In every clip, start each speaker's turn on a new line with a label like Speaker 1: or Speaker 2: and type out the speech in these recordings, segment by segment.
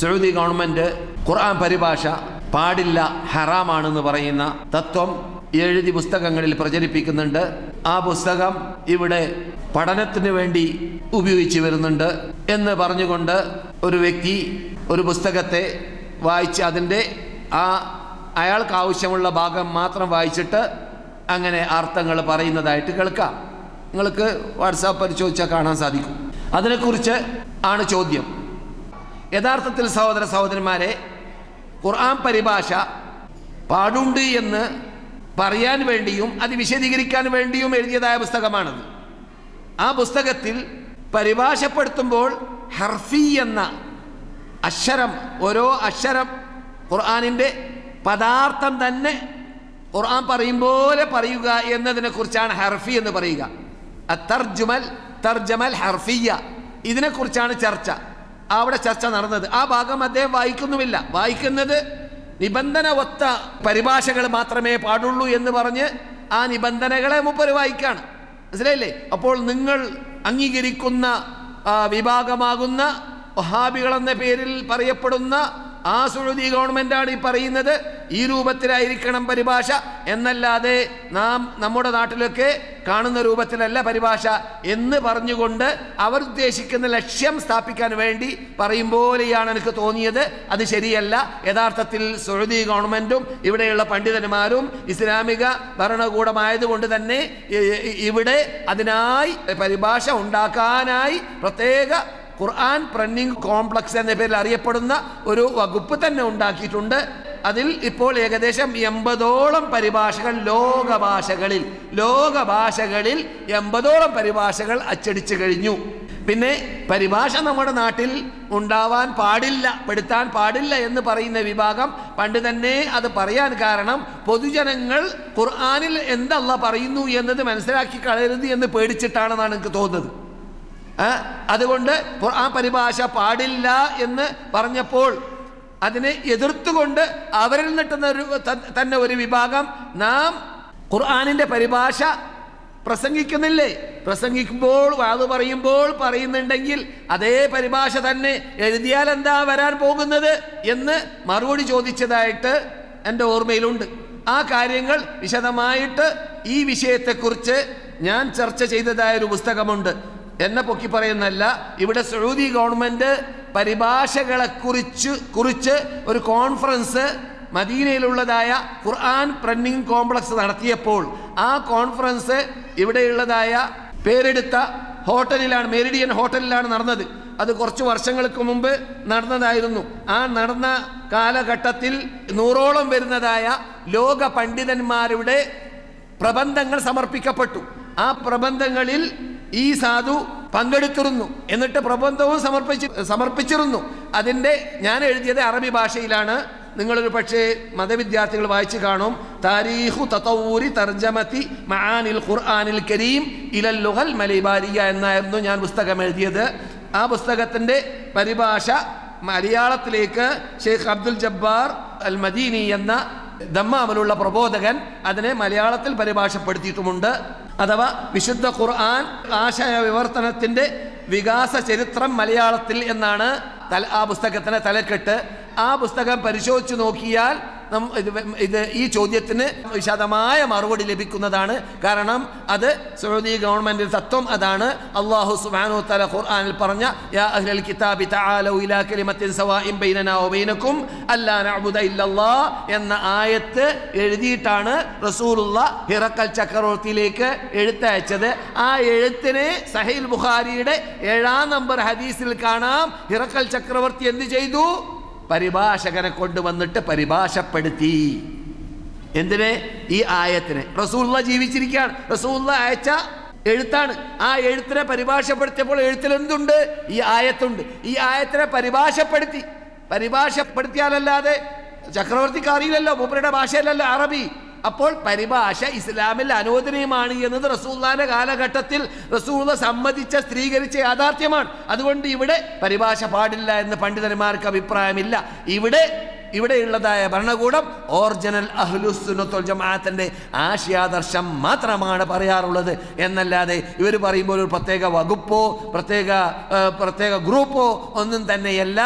Speaker 1: Saudi government ഖുർആൻ പരിഭാഷ പാടില്ല ഹറാമാണെന്ന് പറയുന്ന തത്വം എഴുതി പുസ്തകങ്ങളിൽ പ്രചരിപ്പിക്കുന്നുണ്ട്. ആ പുസ്തകം ഇവിടെ പഠനത്തിന് വേണ്ടി ഉപയോഗിച്ചു വരുന്നുണ്ട് എന്ന് പറഞ്ഞുകൊണ്ട് ഒരു വ്യക്തി ഒരു പുസ്തകത്തെ വായിച്ച് അതിന്റെ ആ അയാൾക്ക് ആവശ്യമുള്ള ഭാഗം മാത്രം വായിച്ചിട്ട് അങ്ങനെ അർത്ഥങ്ങൾ പറയുന്നതായിട്ട് കേൾക്കാം. നിങ്ങൾക്ക് വാട്സാപ്പ് പരിശോധിച്ചാൽ കാണാൻ സാധിക്കും. അതിനെക്കുറിച്ച് ആണ് ചോദ്യം. യഥാർത്ഥത്തിൽ സഹോദര സഹോദരന്മാരെ ഖുർആൻ പരിഭാഷ പാടുണ്ട് എന്ന് പറയാൻ വേണ്ടിയും അത് വിശദീകരിക്കാൻ വേണ്ടിയും എഴുതിയതായ പുസ്തകമാണത്. ആ പുസ്തകത്തിൽ പരിഭാഷപ്പെടുത്തുമ്പോൾ ഹർഫി എന്ന അക്ഷരം ഓരോ അക്ഷരം ഖുർആാനിന്റെ പദാർത്ഥം തന്നെ ഖുർആൻ പറയും പോലെ പറയുക എന്നതിനെ കുറിച്ചാണ് ഹർഫി എന്ന് പറയുക. തർജുമൽ തർജമൽ ഹർഫിയ ഇതിനെക്കുറിച്ചാണ് ചർച്ച. അവിടെ ചർച്ച നടന്നത്. ആ ഭാഗം അദ്ദേഹം വായിക്കുന്നുമില്ല. വായിക്കുന്നത് നിബന്ധന ഒത്ത പരിഭാഷകൾ മാത്രമേ പാടുള്ളൂ എന്ന് പറഞ്ഞ് ആ നിബന്ധനകളെ മുപ്പര് വായിക്കാണ്. മനസ്സിലായില്ലേ? അപ്പോൾ നിങ്ങൾ അംഗീകരിക്കുന്ന വിഭാഗമാകുന്ന വഹാബികൾ എന്ന പേരിൽ പറയപ്പെടുന്ന ആ സുഴുതി ഗവൺമെന്റാണ് ഈ പറയുന്നത്. ഈ രൂപത്തിലായിരിക്കണം പരിഭാഷ. എന്നല്ലാതെ നാം നമ്മുടെ നാട്ടിലൊക്കെ കാണുന്ന രൂപത്തിലല്ല പരിഭാഷ എന്ന് പറഞ്ഞുകൊണ്ട് അവർ ഉദ്ദേശിക്കുന്ന ലക്ഷ്യം സ്ഥാപിക്കാൻ വേണ്ടി പറയും പോലെയാണ് എനിക്ക് തോന്നിയത്. അത് ശരിയല്ല. യഥാർത്ഥത്തിൽ സൗദി ഗവൺമെന്റും ഇവിടെയുള്ള പണ്ഡിതന്മാരും ഇസ്ലാമിക ഭരണകൂടമായതുകൊണ്ട് തന്നെ ഇവിടെ അതിനായി പരിഭാഷ ഉണ്ടാക്കാനായി പ്രത്യേക ഖുർആൻ പ്രണ്ണിങ് കോംപ്ലക്സ് എന്ന പേരിൽ അറിയപ്പെടുന്ന ഒരു വകുപ്പ് തന്നെ ഉണ്ടാക്കിയിട്ടുണ്ട്. അതിൽ ഇപ്പോൾ ഏകദേശം എൺപതോളം പരിഭാഷകൾ ലോകഭാഷകളിൽ ലോകഭാഷകളിൽ ലോക ഭാഷകളിൽ എൺപതോളം പരിഭാഷകൾ അച്ചടിച്ചു കഴിഞ്ഞു. പിന്നെ പരിഭാഷ നമ്മുടെ നാട്ടിൽ ഉണ്ടാവാൻ പാടില്ല പെടുത്താൻ പാടില്ല എന്ന് പറയുന്ന വിഭാഗം പണ്ട് തന്നെ അത് പറയാൻ കാരണം പൊതുജനങ്ങൾ ഖുർആാനിൽ എന്തല്ല പറയുന്നു എന്നത് മനസ്സിലാക്കി കളയരുത് എന്ന് പേടിച്ചിട്ടാണെന്നാണ് എനിക്ക് തോന്നുന്നത്. അതുകൊണ്ട് ആ പരിഭാഷ പാടില്ല എന്ന് പറഞ്ഞപ്പോൾ അതിനെ എതിർത്തുകൊണ്ട് അവരിൽ നിട്ടുന്ന ഒരു തന്നെ ഒരു വിഭാഗം നാം ഖുർആാനിന്റെ പരിഭാഷ പ്രസംഗിക്കുന്നില്ലേ? പ്രസംഗിക്കുമ്പോൾ അത് പറയുമ്പോൾ പറയുന്നുണ്ടെങ്കിൽ അതേ പരിഭാഷ തന്നെ എഴുതിയാൽ എന്താ വരാൻ പോകുന്നത് എന്ന് മറുപടി ചോദിച്ചതായിട്ട് എന്റെ ഓർമ്മയിലുണ്ട്. ആ കാര്യങ്ങൾ വിശദമായിട്ട് ഈ വിഷയത്തെക്കുറിച്ച് ഞാൻ ചർച്ച ചെയ്തതായ ഒരു പുസ്തകമുണ്ട്. എന്നെ പൊക്കി പറയുന്നല്ല ഇവിടെ സൗദി ഗവൺമെന്റ് പരിഭാഷകളെ കുറിച്ച് കുറിച്ച് ഒരു കോൺഫറൻസ് മദീനയിലുള്ളതായ ഖുർആൻ പ്രന്നിങ് കോംപ്ലക്സ് നടത്തിയപ്പോൾ ആ കോൺഫറൻസ് ഇവിടെയുള്ളതായ പേരെടുത്ത ഹോട്ടലിലാണ് മെറിഡിയൻ ഹോട്ടലിലാണ് നടന്നത്. അത് കുറച്ച് വർഷങ്ങൾക്ക് മുമ്പ് നടന്നതായിരുന്നു. ആ നടന്ന കാലഘട്ടത്തിൽ നൂറോളം വരുന്നതായ ലോക പണ്ഡിതന്മാരുടെ പ്രബന്ധങ്ങൾ സമർപ്പിക്കപ്പെട്ടു. ആ പ്രബന്ധങ്ങളിൽ ഈ സാധു പങ്കെടുത്തിരുന്നു എന്നിട്ട് പ്രബന്ധവും സമർപ്പിച്ച് സമർപ്പിച്ചിരുന്നു. അതിന്റെ ഞാൻ എഴുതിയത് അറബി ഭാഷയിലാണ്. നിങ്ങളൊരു പക്ഷേ മതവിദ്യാർത്ഥികൾ വായിച്ചു കാണും. താരീഹു തത്തൂരി തർജമത്തി മഹാനിൽ ഖുർആാനിൽ കരീം ഇലൽ ലുഹൽ മലിബാരിയ എന്നായിരുന്നു ഞാൻ പുസ്തകം എഴുതിയത്. ആ പുസ്തകത്തിന്റെ പരിഭാഷ മലയാളത്തിലേക്ക് ഷെയ്ഖ് അബ്ദുൽ ജബ്ബാർ അൽ മദീനി എന്ന ദമ്മാമിലുള്ള പ്രബോധകൻ അതിനെ മലയാളത്തിൽ പരിഭാഷപ്പെടുത്തിയിട്ടുമുണ്ട്. അഥവാ വിശുദ്ധ ഖുർആൻ ആശയ വിവർത്തനത്തിന്റെ വികാസ ചരിത്രം മലയാളത്തിൽ എന്നാണ് ആ പുസ്തകത്തിന് തലക്കെട്ട്. ആ പുസ്തകം പരിശോധിച്ചു നോക്കിയാൽ ഇത് ഈ ചോദ്യത്തിന് വിശദമായ മറുപടി ലഭിക്കുന്നതാണ്. കാരണം അത് സൗദി ഗവൺമെന്റിന്റെ തത്വം അതാണ്. അള്ളാഹു സുബാനു തല ഖുർആാനിൽ പറഞ്ഞ യാ അഹ്ലൽ കിതാബി ബൈനനാ അല്ലാ എന്ന ആയത്ത് എഴുതിയിട്ടാണ് റസൂലുള്ള ഹിറക്കൽ ചക്രവർത്തിയിലേക്ക് എഴുത്തയച്ചത്. ആ എഴുത്തിനെ സഹീൽ ബുഖാരിയുടെ ഏഴാം നമ്പർ ഹദീസിൽ കാണാം. ഹിറക്കൽ ചക്രവർത്തി എന്ത് ചെയ്തു? പരിഭാഷകനെ കൊണ്ടുവന്നിട്ട് പരിഭാഷപ്പെടുത്തി. എന്തിനെ? ഈ ആയത്തിനെ. റസൂള്ള ജീവിച്ചിരിക്കുകയാണ്. റസൂള്ള അയച്ച എഴുത്താണ്. ആ എഴുത്തിനെ പരിഭാഷപ്പെടുത്തിയപ്പോൾ എഴുത്തിൽ എന്തുണ്ട്? ഈ ആയത്തുണ്ട്. ഈ ആയത്തിനെ പരിഭാഷപ്പെടുത്തി. പരിഭാഷപ്പെടുത്തിയാലല്ലാതെ ചക്രവർത്തിക്ക് അറിയില്ലല്ലോ മൂപ്പരുടെ ഭാഷയിലല്ലോ അറബി. അപ്പോൾ പരിഭാഷ ഇസ്ലാമിൽ അനുവദനീയമാണ് എന്നത് റസൂള്ള കാലഘട്ടത്തിൽ റസൂള്ള സമ്മതിച്ച സ്ത്രീകരിച്ച യാഥാർത്ഥ്യമാണ്. അതുകൊണ്ട് ഇവിടെ പരിഭാഷ പാടില്ല എന്ന് പണ്ഡിതന്മാർക്ക് അഭിപ്രായമില്ല. ഇവിടെ ഇവിടെയുള്ളതായ ഭരണകൂടം ഓറിജിനൽ അഹ്ലുസുനത്തുൽ ജമാഅത്തിന്റെ ആശയാദർശം മാത്രമാണ് പറയാറുള്ളത്. എന്നല്ലാതെ ഇവർ പറയുമ്പോൾ ഒരു പ്രത്യേക വകുപ്പോ പ്രത്യേക പ്രത്യേക ഗ്രൂപ്പോ ഒന്നും തന്നെയല്ല.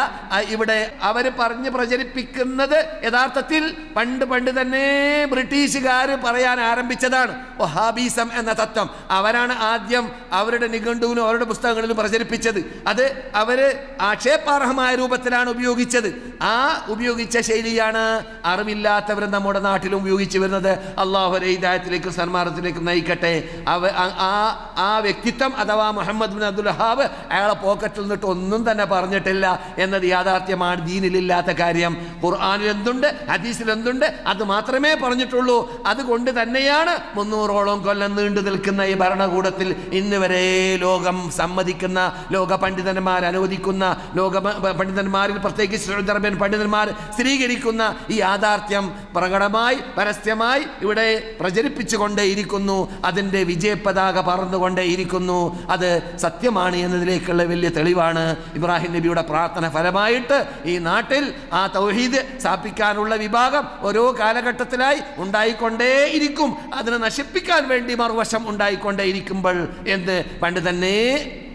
Speaker 1: ഇവിടെ അവർ പറഞ്ഞ് പ്രചരിപ്പിക്കുന്നത് യഥാർത്ഥത്തിൽ പണ്ട് പണ്ട് തന്നെ ബ്രിട്ടീഷുകാർ പറയാൻ ആരംഭിച്ചതാണ്. ഒഹാബീസം എന്ന തത്വം. അവരാണ് ആദ്യം അവരുടെ നിഘണ്ടുവിനും അവരുടെ പുസ്തകങ്ങളിലും പ്രചരിപ്പിച്ചത്. അത് അവർ ആക്ഷേപാർഹമായ രൂപത്തിലാണ് ഉപയോഗിച്ചത്. ആ ഉപയോഗിച്ച ശൈലിയാണ് അറിവില്ലാത്തവർ നമ്മുടെ നാട്ടിലും ഉപയോഗിച്ചു വരുന്നത്. അള്ളാഹുരെ ഹിദായത്തിലേക്ക് സന്മാർഗത്തിലേക്കും നയിക്കട്ടെ. അവ ആ- ആ ആ വ്യക്തിത്വം അഥവാ മുഹമ്മദ് ബിൻ അബ്ദുൽ ഹാബ് അയാളെ പോക്കറ്റിൽ നിന്നിട്ട് ഒന്നും തന്നെ പറഞ്ഞിട്ടില്ല എന്നത് യാഥാർത്ഥ്യമാണ് ദീനിലില്ലാത്ത കാര്യം. ഖുർആാനിൽ എന്തുണ്ട് ഹദീസിൽ എന്തുണ്ട് അത് മാത്രമേ പറഞ്ഞിട്ടുള്ളൂ. അതുകൊണ്ട് തന്നെയാണ് മുന്നൂറോളം കൊല്ലം നീണ്ടു നിൽക്കുന്ന ഈ ഭരണകൂടത്തിൽ ഇന്ന് വരെ ലോകം സമ്മതിക്കുന്ന ലോക പണ്ഡിതന്മാർ അനുവദിക്കുന്ന ലോക പണ്ഡിതന്മാരിൽ പ്രത്യേകിച്ച് പണ്ഡിതന്മാർ സ്ഥിരീകരിക്കുന്ന ഈ യാഥാർത്ഥ്യം പ്രകടമായി പരസ്യമായി ഇവിടെ പ്രചരിപ്പിച്ചുകൊണ്ടേയിരിക്കുന്നു. അതിന്റെ വിജയപതാക പറന്നുകൊണ്ടേയിരിക്കുന്നു. അത് സത്യമാണ് എന്നതിലേക്കുള്ള വലിയ തെളിവാണ്. ഇബ്രാഹിം നബിയുടെ പ്രാർത്ഥന ഫലമായിട്ട് ഈ നാട്ടിൽ ആ തൗഹീദ് സ്ഥാപിക്കാനുള്ള വിഭാഗം ഓരോ കാലഘട്ടത്തിലായി ഉണ്ടായിക്കൊണ്ടേയിരിക്കും. അതിനെ നശിപ്പിക്കാൻ വേണ്ടി മറുവശം ഉണ്ടായിക്കൊണ്ടേയിരിക്കുമ്പോൾ എന്ത്? പണ്ട് തന്നെ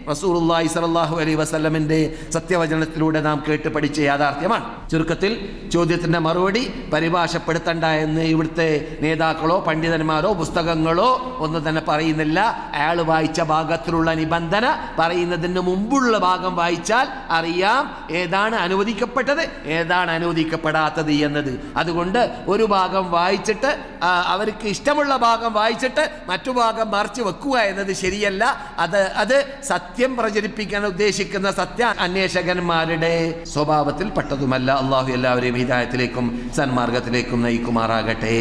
Speaker 1: റസൂലുള്ളാഹി സ്വല്ലല്ലാഹു അലൈഹി വസ്ലമിന്റെ സത്യവചനത്തിലൂടെ നാം കേട്ട് പഠിച്ച യാഥാർത്ഥ്യമാണ്. ചുരുക്കത്തിൽ ചോദ്യത്തിന്റെ മറുപടി പരിഭാഷപ്പെടുത്തണ്ട എന്ന് ഇവിടുത്തെ നേതാക്കളോ പണ്ഡിതന്മാരോ പുസ്തകങ്ങളോ ഒന്നും തന്നെ പറയുന്നില്ല. അയാൾ വായിച്ച ഭാഗത്തിലുള്ള നിബന്ധന പറയുന്നതിന് മുമ്പുള്ള ഭാഗം വായിച്ചാൽ അറിയാം ഏതാണ് അനുവദിക്കപ്പെട്ടത് ഏതാണ് അനുവദിക്കപ്പെടാത്തത് എന്നത്. അതുകൊണ്ട് ഒരു ഭാഗം വായിച്ചിട്ട് അവർക്ക് ഇഷ്ടമുള്ള ഭാഗം വായിച്ചിട്ട് മറ്റു ഭാഗം മറിച്ച് വെക്കുക എന്നത് ശരിയല്ല. അത് അത് സത്യം പ്രചരിപ്പിക്കാൻ ഉദ്ദേശിക്കുന്ന സത്യ അന്വേഷകന്മാരുടെ സ്വഭാവത്തിൽ പെട്ടതുമല്ല അള്ളാഹു എല്ലാവരെയും ഹിതായത്തിലേക്കും സന്മാർഗത്തിലേക്കും നയിക്കുമാറാകട്ടെ.